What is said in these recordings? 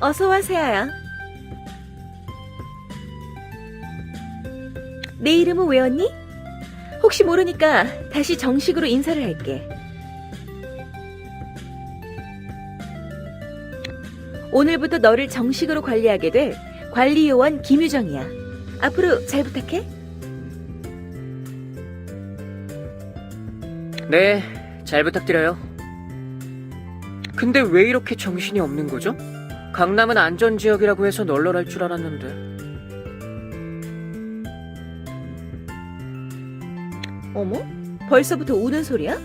어서 와, 세아야. 내 이름은 외웠니? 혹시 모르니까 다시 정식으로 인사를 할게. 오늘부터 너를 정식으로 관리하게 될 관리요원 김유정이야. 앞으로 잘 부탁해. 네, 잘 부탁드려요. 근데 왜 이렇게 정신이 없는 거죠? 강남은 안전지역이라고 해서 널널할 줄 알았는데. 어머? 벌써부터 우는 소리야?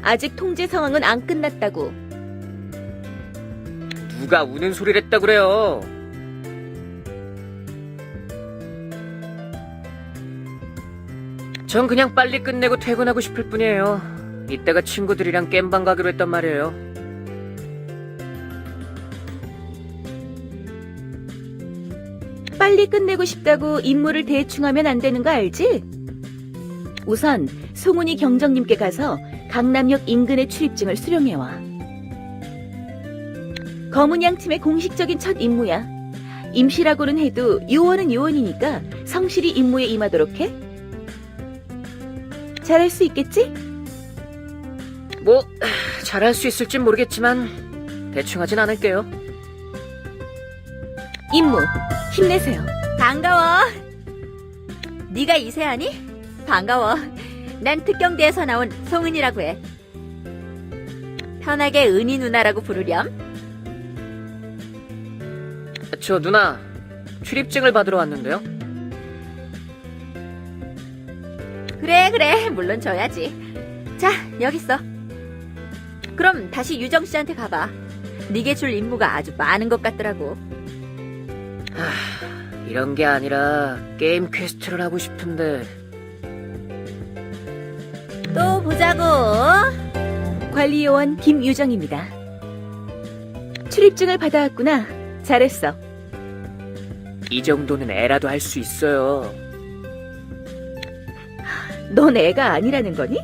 아직 통제 상황은 안 끝났다고. 누가 우는 소리를 했다 그래요? 전 그냥 빨리 끝내고 퇴근하고 싶을 뿐이에요. 이따가 친구들이랑 겜방 가기로 했단 말이에요. 빨리 끝내고 싶다고 임무를 대충 하면 안 되는 거 알지? 우선 송은이 경정님께 가서 강남역 인근의 출입증을 수령해와. 검은양 팀의 공식적인 첫 임무야. 임시라고는 해도 요원은 요원이니까 성실히 임무에 임하도록 해. 잘할 수 있겠지? 뭐, 잘할 수 있을진 모르겠지만, 대충 하진 않을게요. 임무 힘내세요. 반가워. 네가 이세아니? 반가워. 난 특경대에서 나온 송은이라고 해. 편하게 은희 누나라고 부르렴. 저 누나, 출입증을 받으러 왔는데요. 그래 그래 물론 줘야지. 자 여기 있어. 그럼 다시 유정 씨한테 가봐. 네게 줄 임무가 아주 많은 것 같더라고. 이런 게 아니라, 게임 퀘스트를 하고 싶은데, 또 보자고. 관리요원 김유정입니다. 출입증을 받아왔구나. 잘했어. 이 정도는 애라도 할 수 있어요. 넌 애가 아니라는 거니?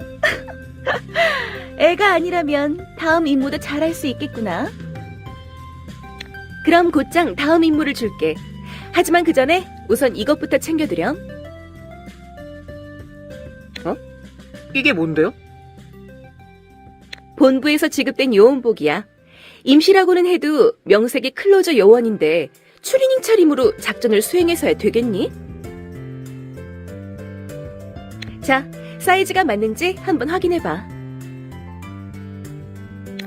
애가 아니라면 다음 임무도 잘할 수 있겠구나. 그럼 곧장 다음 임무를 줄게. 하지만 그 전에 우선 이것부터 챙겨드렴. 이게 뭔데요? 본부에서 지급된 요원복이야. 임시라고는 해도 명색이 클로저 요원인데 추리닝 차림으로 작전을 수행해서야 되겠니? 자, 사이즈가 맞는지 한번 확인해봐.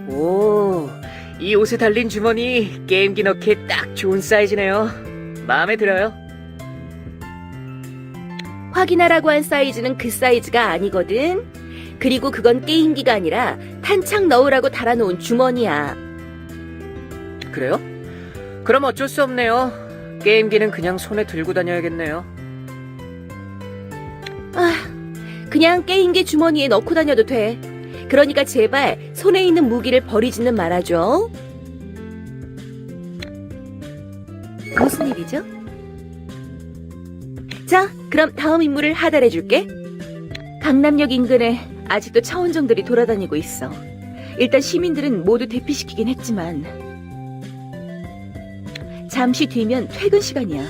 오, 이 옷에 달린 주머니 게임기 넣기에 딱 좋은 사이즈네요. 마음에 들어요. 확인하라고 한 사이즈는 그 사이즈가 아니거든. 그리고 그건 게임기가 아니라 탄창 넣으라고 달아놓은 주머니야. 그래요? 그럼 어쩔 수 없네요. 게임기는 그냥 손에 들고 다녀야겠네요. 아, 그냥 게임기 주머니에 넣고 다녀도 돼. 그러니까 제발 손에 있는 무기를 버리지는 말아줘. 무슨 일이죠? 자, 그럼 다음 임무를 하달해 줄게. 강남역 인근에 아직도 차원정들이 돌아다니고 있어. 일단 시민들은 모두 대피시키긴 했지만 잠시 뒤면 퇴근 시간이야.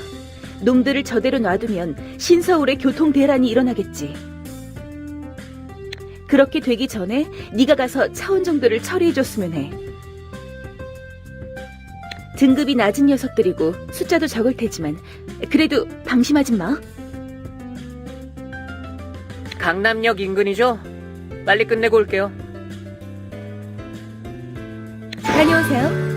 놈들을 저대로 놔두면 신서울에 교통 대란이 일어나겠지. 그렇게 되기 전에 네가 가서 차원정들을 처리해줬으면 해. 등급이 낮은 녀석들이고 숫자도 적을 테지만 그래도 방심하지 마. 강남역 인근이죠? 빨리 끝내고 올게요. 다녀오세요.